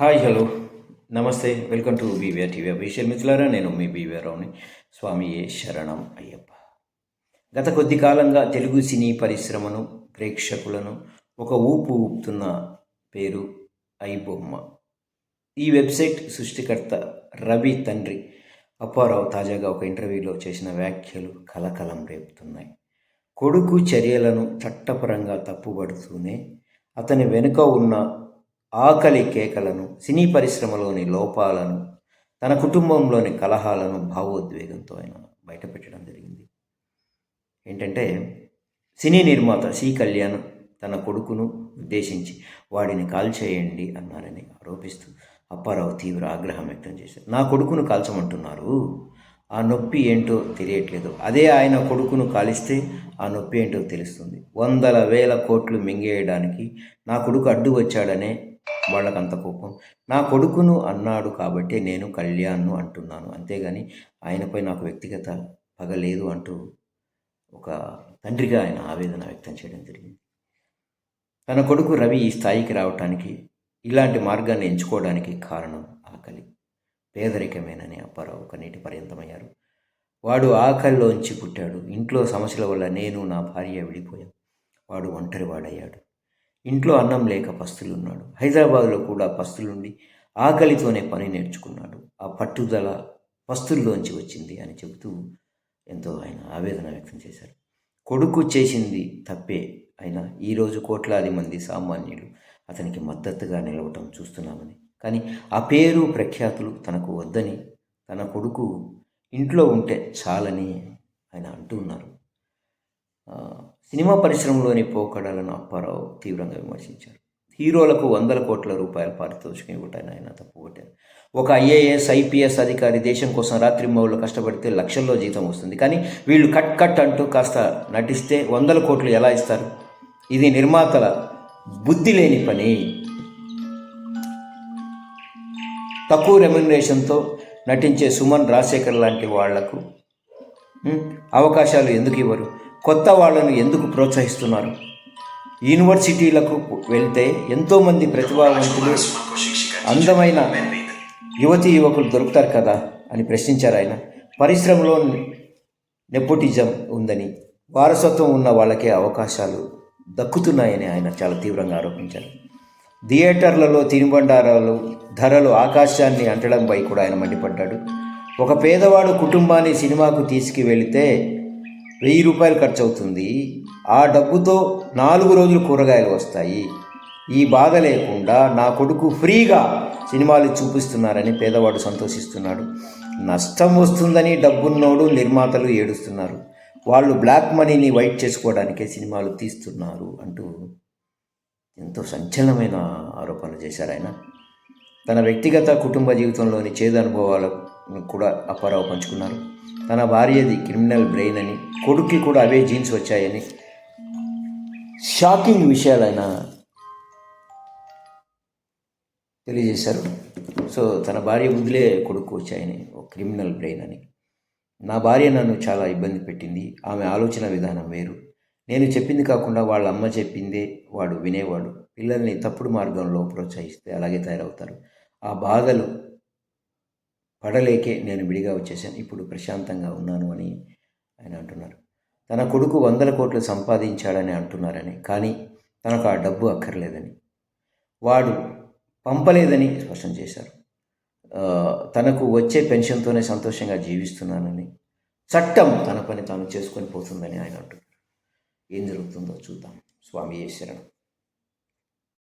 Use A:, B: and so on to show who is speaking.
A: Hi hello. Namaste. Welcome to BVR TV Abhishek మిత్రులారా నేను మీ BVR రావుని స్వామి ఏ శరణం అయ్యప్ప. గత కొద్ది కాలంగా తెలుగు సినీ పరిశ్రమను ప్రేక్షకులను ఒక ఊపు ఊపుతున్న పేరు ఐబొమ్మ. ఈ వెబ్సైట్ సృష్టికర్త రవి తండ్రి అప్పారావు తాజాగా ఒక ఇంటర్వ్యూలో చేసిన వ్యాఖ్యలు కలకలం రేపుతున్నాయి. కొడుకు చర్యలను చట్టపరంగా తప్పుబడుతూనే అతని వెనుక ఉన్న ఆకలి కేకలను సినీ పరిశ్రమలోని లోపాలను తన కుటుంబంలోని కలహాలను భావోద్వేగంతో ఆయన బయటపెట్టడం జరిగింది. ఏంటంటే సినీ నిర్మాత సి. కళ్యాణ్ తన కొడుకును ఉద్దేశించి వాడిని కాల్చేయండి అన్నారని ఆరోపిస్తూ అప్పారావు తీవ్ర ఆగ్రహం వ్యక్తం చేశారు. నా కొడుకును కాల్చమంటున్నారు. ఆ నొప్పి ఏంటో తెలియట్లేదు. అదే ఆయన కొడుకును కాలిస్తే ఆ నొప్పి ఏంటో తెలుస్తుంది. వందల వేల కోట్లు మింగేయడానికి నా కొడుకు అడ్డు వచ్చాడనే వాళ్ళకు అంత కోపం. నా కొడుకును అన్నాడు కాబట్టి నేను కళ్యాణ్ను అంటున్నాను. అంతేగాని ఆయనపై నాకు వ్యక్తిగత పగ లేదు అంటూ ఒక తండ్రిగా ఆయన ఆవేదన వ్యక్తం చేయడం జరిగింది. తన కొడుకు రవి ఈ స్థాయికి రావటానికి ఇలాంటి మార్గాన్ని ఎంచుకోవడానికి కారణం ఆకలి. పేదరికమేనని అప్పారావు కన్నీటి పర్యంతమయ్యారు. వాడు ఆకలిలోంచి పుట్టాడు. ఇంట్లో సమస్యల వల్ల నేను నా భార్య విడిపోయాం. వాడు ఒంటరి వాడయ్యాడు ఇంట్లో అన్నం లేక పస్తులున్నాడు. హైదరాబాద్లో కూడా పస్తులుండి ఆకలితోనే పని నేర్చుకున్నాడు. ఆ పట్టుదల పస్తుల్లోంచి వచ్చింది అని చెబుతూ ఎంతో ఆయన ఆవేదన వ్యక్తం చేశారు. కొడుకు చేసింది తప్పే. అయినా ఈరోజు కోట్లాది మంది సామాన్యులు అతనికి మద్దతుగా నిలవటం చూస్తున్నామని. కానీ ఆ పేరు ప్రఖ్యాతులు తనకు వద్దని తన కొడుకు ఇంట్లో ఉంటే చాలని ఆయన అంటూ ఉన్నారు. సినిమా పరిశ్రమలోని పోకడలను అప్పారావు తీవ్రంగా విమర్శించారు. హీరోలకు వందల కోట్ల రూపాయల పారితోషికం ఇవ్వటాన్ని ఆయన తప్పుకొట్టారు ఒక ఐఏఎస్ ఐపీఎస్ అధికారి దేశం కోసం రాత్రి మౌళ్ళు కష్టపడితే లక్షల్లో జీతం వస్తుంది. కానీ వీళ్ళు కట్ కట్ అంటూ కాస్త నటిస్తే వందల కోట్లు ఎలా ఇస్తారు? ఇది నిర్మాతల బుద్ధి లేని పని. తక్కువ రెమ్యునరేషన్తో నటించే సుమన్ రాజశేఖర్ లాంటి వాళ్ళకు అవకాశాలు ఎందుకు ఇవ్వరు? కొత్త వాళ్ళను ఎందుకు ప్రోత్సహిస్తున్నారు? యూనివర్సిటీలకు వెళ్తే ఎంతోమంది ప్రతిభావంతులు అందమైన యువతి యువకులు దొరుకుతారు కదా అని ప్రశ్నించారు ఆయన. పరిశ్రమలో నెపోటిజం ఉందని వారసత్వం ఉన్న వాళ్ళకే అవకాశాలు దక్కుతున్నాయని ఆయన చాలా తీవ్రంగా ఆరోపించారు. థియేటర్లలో తినుబండారాలు ధరలు ఆకాశాన్ని అంటడంపై కూడా ఆయన మండిపడ్డాడు. ఒక పేదవాడు కుటుంబాన్ని సినిమాకు తీసుకువెళితే వెయ్యి రూపాయలు ఖర్చు అవుతుంది ఆ డబ్బుతో నాలుగు రోజులు కూరగాయలు వస్తాయి. ఈ బాధ లేకుండా నా కొడుకు ఫ్రీగా సినిమాలు చూపిస్తున్నారని పేదవాడు సంతోషిస్తున్నాడు. నష్టం వస్తుందని డబ్బున్నోడు నిర్మాతలు ఏడుస్తున్నారు. వాళ్ళు బ్లాక్ మనీని వైట్ చేసుకోవడానికే సినిమాలు తీస్తున్నారు అంటూ ఎంతో సంచలనమైన ఆరోపణలు చేశారు ఆయన. తన వ్యక్తిగత కుటుంబ జీవితంలోని చేదు అనుభవాలను కూడా అప్పారావు పంచుకున్నారు. తన భార్యది క్రిమినల్ బ్రెయిన్ అని కొడుక్కి కూడా అవే జీన్స్ వచ్చాయని షాకింగ్ విషయాలైన తెలియజేశారు. సో తన భార్య బుద్ధులే కొడుకు వచ్చాయని ఒక క్రిమినల్ బ్రెయిన్ అని. నా భార్య నన్ను చాలా ఇబ్బంది పెట్టింది. ఆమె ఆలోచన విధానం వేరు. నేను చెప్పింది కాకుండా వాళ్ళ అమ్మ చెప్పిందే వాడు వినేవాడు. పిల్లల్ని తప్పుడు మార్గంలో ప్రోత్సహిస్తే అలాగే తయారవుతారు. ఆ బాధలు పడలేకే నేను విడిగా వచ్చేసాను. ఇప్పుడు ప్రశాంతంగా ఉన్నాను అని ఆయన అంటున్నారు. తన కొడుకు వందల కోట్లు సంపాదించాడని అంటున్నారని కానీ తనకు ఆ డబ్బు అక్కర్లేదని. వాడు పంపలేదని స్పష్టం చేశారు. తనకు వచ్చే పెన్షన్తోనే సంతోషంగా జీవిస్తున్నానని చట్టం తన పని తాను చేసుకొని పోతుందని ఆయన అంటున్నారు. ఏం జరుగుతుందో చూద్దాం. స్వామి ఈశ్వరణం